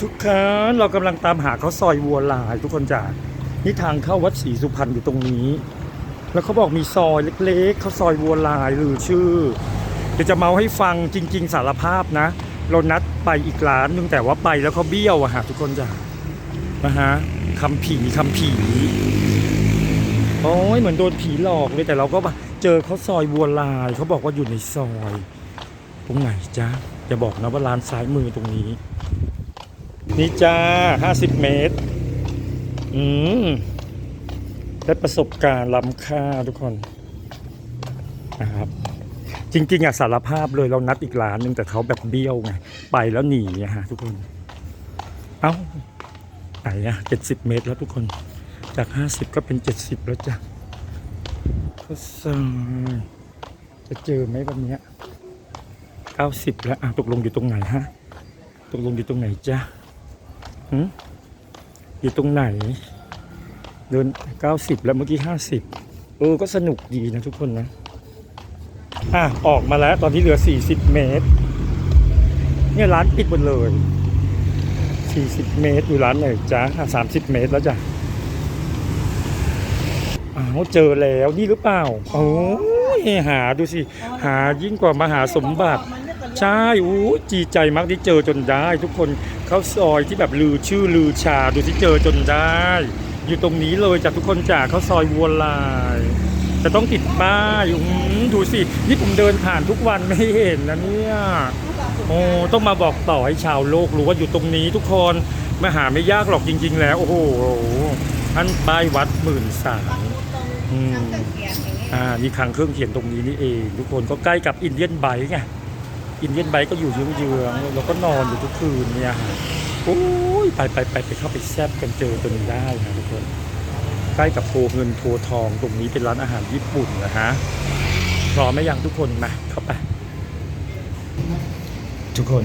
ทุกคนเรากำลังตามหาเขาซอยวัวลายทุกคนจ้ะนี่ทางเข้าวัดศรีสุพรรณอยู่ตรงนี้ แล้วเขาบอกมีซอยเล็กๆเขาซอยวัวลายหรือชื่อ เดี๋ยวจะเมาให้ฟังจริง ๆ สารภาพนะ เรานัดไปอีกร้านนึงแต่ว่าไปแล้วเขาเบี้ยวอะฮะทุกคนจ้ะนะฮะคำผีคำผีโอ้ยเหมือนโดนผีหลอกเลยแต่เราก็เจอเขาซอยวัวลายเขาบอกว่าอยู่ในซอย ตรงไหนจ๊ะอย่าบอกนะว่าร้านซ้ายมือตรงนี้ นี่จ้าห้าสิบเมตร อืม ได้ประสบการณ์ล้ำค่าทุกคนนะครับ จริง ๆอะสารภาพเลยเรานัดอีกร้านหนึงแต่เขาแบบเบี้ยวไง ไปแล้วหนีอะฮะทุกคน เอ้าไหนอะเจ็ดสิบเมตรแล้วทุกคน จากห้าสิบก็เป็นเจ็ดสิบแล้วจ้ะก็สายจะเจอไหมวันเนี้ยเก้าสิบแล้วอะตกลงอยู่ตรงไหนฮะ ตกลงอยู่ตรงไหนจ๊ะ อยู่ตรงไหน เดินเก้าสิบแล้วเมื่อกี้ห้าสิบเออ ก็สนุกดีนะทุกคนนะ อะ ออกมาแล้วตอนนี้เหลือสี่สิบเมตร เนี่ยร้านปิดหมดเลยสี่สิบเมตร อยู่ร้านไหนจ๊ะสามสิบเมตรแล้วจ้ะอ้าวเจอแล้วนี่หรือเปล่าโอ้ยหาดูสิ หายิ่งกว่ามหาสมบัติ ใช่อู้จีใจมากที่เจอจนได้ทุกคน ขาซอยที่แบบลือชื่อลือชาดูที่เจอจนได้ อยู่ตรงนี้เลยจากทุกคนจากเขาซอยวัวลาย จะต้องติดป้ายอืมดูสิ นี่ผมเดินผ่านทุกวันไม่เห็นนะเนี่ยโอ้ต้องมาบอกต่อให้ชาวโลกรู้ว่าอยู่ตรงนี้ทุกคนมาหาไม่ยากหรอกจริง ๆ แล้ว โอ้โหท่านป้ายวัดหมื่นสามอ่านี่คังเครื่องเขียนตรงนี้นี่เอง ทุกคนก็ใกล้กับอินเดียนไบค์ไง อินเดียนไบค์ก็อยู่เยื้องๆเราก็นอนอยู่ทุกคืนเนี่ยฮะโอ้ยไปไปไปไปเข้าไปแซบกันเจอจนได้นะทุกคนใกล้กับโพเงินโพทองตรงนี้เป็นร้านอาหารญี่ปุ่นนะฮะพร้อมไหมยังทุกคนมาเข้าไป ทุกคน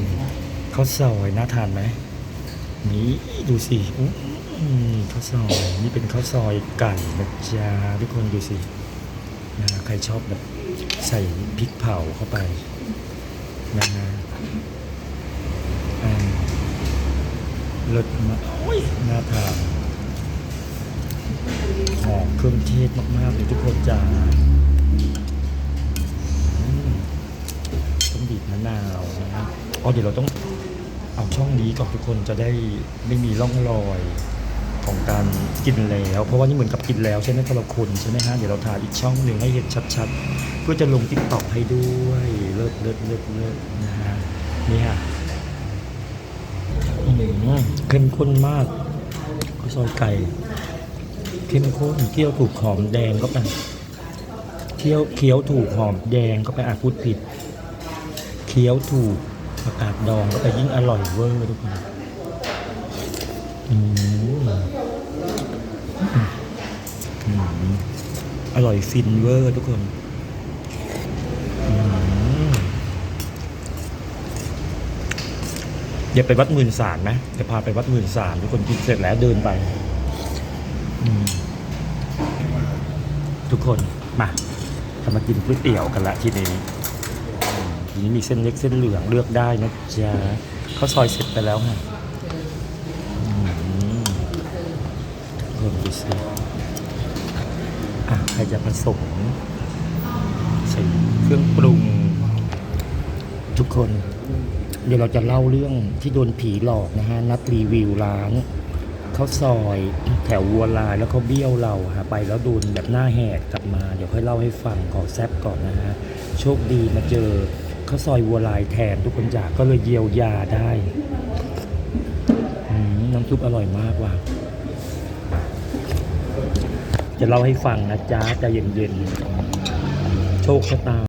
ข้าวซอยน่าทานไหมนี่ดูสิข้าวซอยนี่เป็นข้าวซอยไก่นะจ๊ะทุกคนดูสินะใครชอบแบบใส่พริกเผาเข้าไป นะฮะอ่าเลิศมาโอ้ยน่าทานหอมเครื่องเทศมาก ๆ เลยทุกคนจ้าต้องบีบมะนาวนะฮะอ๋อเดี๋ยวเราต้องเอาช่องนี้ก่อนทุกคนจะได้ไม่มีร่องรอย ของการกินแล้ว เพราะว่านี่เหมือนกับกินแล้วใช่ไหมคนละคนใช่ไหมฮะเดี๋ยวเราถ่ายอีกช่องหนึ่งให้เห็นชัดๆ เพื่อจะลงติ๊กต็อกให้ด้วยเลิศเลิศเลิศเลิศนะฮะนี่ฮะอื้อหือเข้มข้นมากข้าวซอยไก่เข้มข้นเคี่ยวถูกหอมแดงก็ไปเคี่ยวเคี้ยวถูกหอมแดงก็ไปอะพูดผิด เคี้ยวถูกประกาศดองก็ไปยิ่งอร่อยเวอร์ทุกคน อร่อยฟินเวอร์ทุกคนอืมเดี๋ยวไปวัดหมื่นสารไหมเดี๋ยวพาไปวัดหมื่นสารทุกคนกินเสร็จแล้วเดินไป ทุกคนมาจะมากินก๋วยเตี๋ยวกันละทีนี้ทีนี้มีเส้นเล็กเส้นเหลืองเลือกได้นะจ๊ะเขาซอยเสร็จไปแล้วไง เพิ่มดูสิอะใครจะผสมใส่เครื่องปรุง ทุกคน เดี๋ยวเราจะเล่าเรื่องที่โดนผีหลอกนะฮะ นัดรีวิวร้านเขาซอยแถววัวลายแล้วเขาเบี้ยวเราฮะไปแล้วโดนแบบหน้าแหกกลับมา เดี๋ยวค่อยเล่าให้ฟังขอแซบก่อนนะฮะ โชคดีมาเจอเขาซอยวัวลายแทนทุกคนจากก็เลยเยียวยาได้น้ำซุปอร่อยมากว่ะ จะเล่าให้ฟังนะจ๊ะใจเย็นๆ โชคชะตา